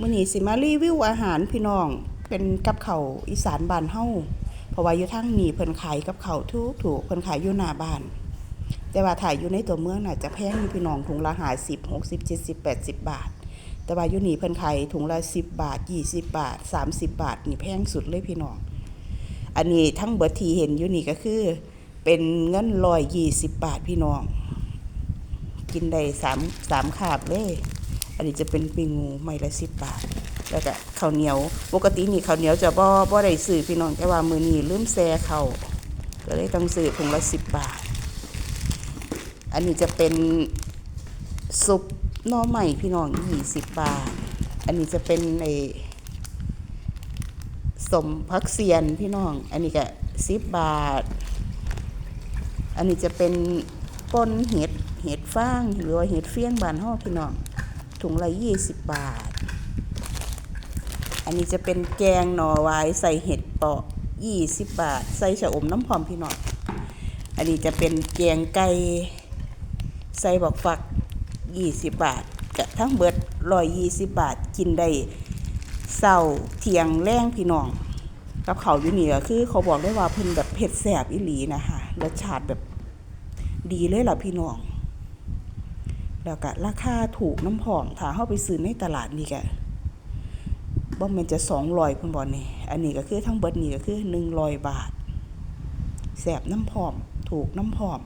มื้อนี้สิมารีวิวอาหารพี่น้อง เป็นกับเข้าอีสานบ้านเฮาเพราะว่าอยู่ทางนี้เพิ่นขายกับเขาวถูกถูกเพิ่นขายอยู่หน้าบ้าน แต่ว่าถ่ายอยู่ในตัวเมืองน่ะจะแพงพี่น้องถุงละ50 60 70 80บเจ็ดสิบแปดสิบบาท แต่ว่าอยู่นี่เพิ่นขายถุงละ10บบาท20บบาท30บบาทนี่แพงสุดเลยพี่น้อง อันนี้ทั้งเบิดทีเห็นอยู่นี่ก็คือเป็นเงิน120บาทพี่น้อง กินได้สามสามขาบเลย อันนี้จะเป็นปิงงูไม่ละสิบบาท แล้วก็ข้าวเหนียว ปกตินี่ข้าวเหนียวจะบ่บ่ได้ซื้อพี่น้องแต่ว่ามือนี้ลืมแซ่ข้าก็เลยต้องซื้อถุงละสิบบาท อันนี้จะเป็นซุปหน่อใหม่พี่น้องยี่สิบบาท อันนี้จะเป็นไอ้สมพักเซียนพี่น้อง อันนี้ก็สิบบาท อันนี้จะเป็นป่นเห็ดเห็ดฟางหรือว่าเห็ดเฟี้ยงบานห่อพี่น้อง ถุงละยี่สิบาท อันนี้จะเป็นแกงหน่อไว้ใส่เห็ดเปาะยี่สิบาท ใส่ชะอมน้ำพร้อมพี่น้องอันนี้จะเป็นแกงไก่ใส่บักฝักยี่สิบาทกะทั้งเบิดร้อยยี่สิบบาทกินได้เศร้าเทียงแรงพี่น้อง กับเขาวอยู่นี่ก็คือเขาบอกได้ว่าเพิ่นแบบเผ็ดแสบอีหลีนะคะรสชาติแบบดีเลยล่ะพี่น้อง แล้วก็ราคาถูกน้ำหอมถ้าเข้าไปซื้อในตลาดนี่ก็บ่มันจะสองลอยคุณบอลนี่ อันนี้ก็คือทั้งเบิดนี่ก็คือหนึ่งลอยบาทแสบน้ำหอม ถูกน้ำหอม